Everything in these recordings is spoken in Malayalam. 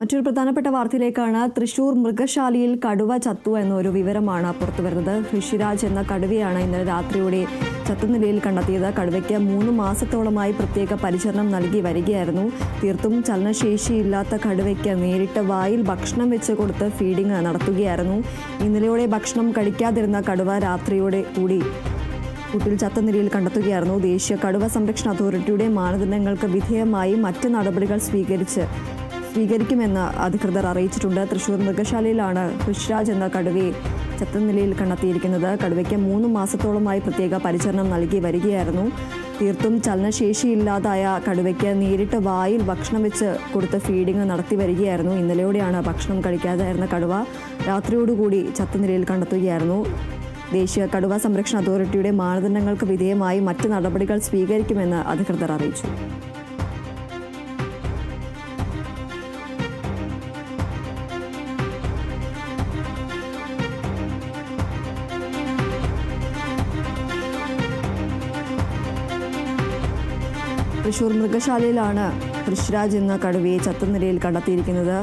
മറ്റൊരു പ്രധാനപ്പെട്ട വാർത്തയിലേക്കാണ് തൃശൂർ മൃഗശാലയിൽ കടുവ ചത്തു എന്നൊരു വിവരമാണ് പുറത്തുവരുന്നത് ഋഷിരാജ് എന്ന കടുവയാണ് ഇന്നലെ രാത്രിയോടെ ചത്തുനിലയിൽ കണ്ടെത്തിയത്. കടുവയ്ക്ക് മൂന്ന് മാസത്തോളമായി പ്രത്യേക പരിചരണം നൽകി വരികയായിരുന്നു. തീർത്തും ചലനശേഷിയില്ലാത്ത കടുവയ്ക്ക് നേരിട്ട് വായിൽ ഭക്ഷണം വെച്ച് കൊടുത്ത് ഫീഡിംഗ് നടത്തുകയായിരുന്നു. ഇന്നലെയോടെ ഭക്ഷണം കഴിക്കാതിരുന്ന കടുവ രാത്രിയോടെ കൂടി കൂട്ടിൽ ചത്ത നിലയിൽ കണ്ടെത്തുകയായിരുന്നു. ദേശീയ കടുവ സംരക്ഷണ അതോറിറ്റിയുടെ മാനദണ്ഡങ്ങൾക്ക് വിധേയമായി മറ്റ് നടപടികൾ സ്വീകരിച്ച് സ്വീകരിക്കുമെന്ന് അധികൃതർ അറിയിച്ചിട്ടുണ്ട്. തൃശൂർ മൃഗശാലയിലാണ് ഋഷിരാജ് എന്ന കടുവയെ ചത്ത നിലയിൽ കണ്ടെത്തിയിരിക്കുന്നത്. കടുവയ്ക്ക് മൂന്ന് മാസത്തോളമായി പ്രത്യേക പരിചരണം നൽകി വരികയായിരുന്നു. തീർത്തും ചലനശേഷിയില്ലാതായ കടുവയ്ക്ക് നേരിട്ട് വായിൽ ഭക്ഷണം വെച്ച് കൊടുത്ത് ഫീഡിംഗ് നടത്തി വരികയായിരുന്നു. ഇന്നലെയോടെയാണ് ഭക്ഷണം കഴിക്കാതായിരുന്ന കടുവ രാത്രിയോടുകൂടി ചത്ത നിലയിൽ കണ്ടെത്തുകയായിരുന്നു. ദേശീയ കടുവ സംരക്ഷണ അതോറിറ്റിയുടെ മാനദണ്ഡങ്ങൾക്ക് വിധേയമായി മറ്റ് നടപടികൾ സ്വീകരിക്കുമെന്ന് അധികൃതർ അറിയിച്ചു. തൃശൂർ മൃഗശാലയിലാണ് ഋഷിരാജ് എന്ന കടുവയെ ചത്തനിരയിൽ കണ്ടെത്തിയിരിക്കുന്നത്.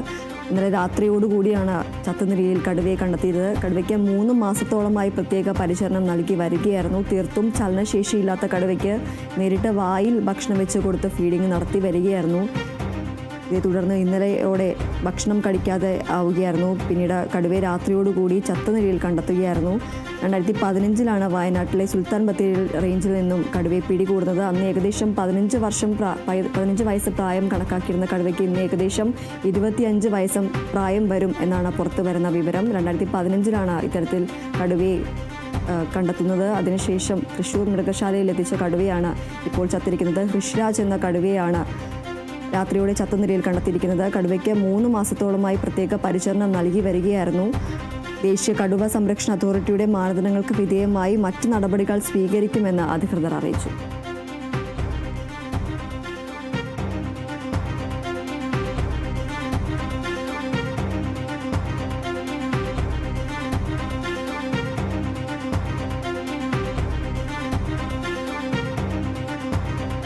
ഇന്നലെ രാത്രിയോടുകൂടിയാണ് ചത്തനിരയിൽ കടുവയെ കണ്ടെത്തിയത്. കടുവയ്ക്ക് മൂന്ന് മാസത്തോളമായി പ്രത്യേക പരിചരണം നൽകി വരികയായിരുന്നു. തീർത്തും ചലനശേഷിയില്ലാത്ത കടുവയ്ക്ക് നേരിട്ട് വായിൽ ഭക്ഷണം വെച്ച് കൊടുത്ത് ഫീഡിംഗ് നടത്തി വരികയായിരുന്നു. ഇതേ തുടർന്ന് ഇന്നലെയോടെ ഭക്ഷണം കഴിക്കാതെ ആവുകയായിരുന്നു. പിന്നീട് കടുവയെ രാത്രിയോടുകൂടി ചത്ത നിലയിൽ കണ്ടെത്തുകയായിരുന്നു. രണ്ടായിരത്തി പതിനഞ്ചിലാണ് വയനാട്ടിലെ സുൽത്താൻ ബത്തേരി റേഞ്ചിൽ നിന്നും കടുവയെ പിടികൂടുന്നത്. അന്ന് ഏകദേശം പതിനഞ്ച് വർഷം പതിനഞ്ച് വയസ്സ് പ്രായം കണക്കാക്കിയിരുന്ന കടുവയ്ക്ക് ഇന്ന് ഏകദേശം ഇരുപത്തിയഞ്ച് വയസ്സും പ്രായം വരും എന്നാണ് പുറത്തു വരുന്ന വിവരം. രണ്ടായിരത്തി പതിനഞ്ചിലാണ് ഇത്തരത്തിൽ കടുവയെ കണ്ടെത്തുന്നത്. അതിനുശേഷം തൃശ്ശൂർ മൃഗശാലയിൽ എത്തിച്ച കടുവയാണ് ഇപ്പോൾ ചത്തിരിക്കുന്നത്. ഋഷിരാജ് എന്ന കടുവയാണ് രാത്രിയോടെ ചത്തനിലയിൽ കണ്ടെത്തിയിരിക്കുന്നത്. കടുവയ്ക്ക് മൂന്ന് മാസത്തോളമായി പ്രത്യേക പരിചരണം നൽകി വരികയായിരുന്നു. ദേശീയ കടുവ സംരക്ഷണ അതോറിറ്റിയുടെ മാനദണ്ഡങ്ങൾക്ക് വിധേയമായി മറ്റ് നടപടികൾ സ്വീകരിക്കുമെന്ന് അധികൃതർ അറിയിച്ചു.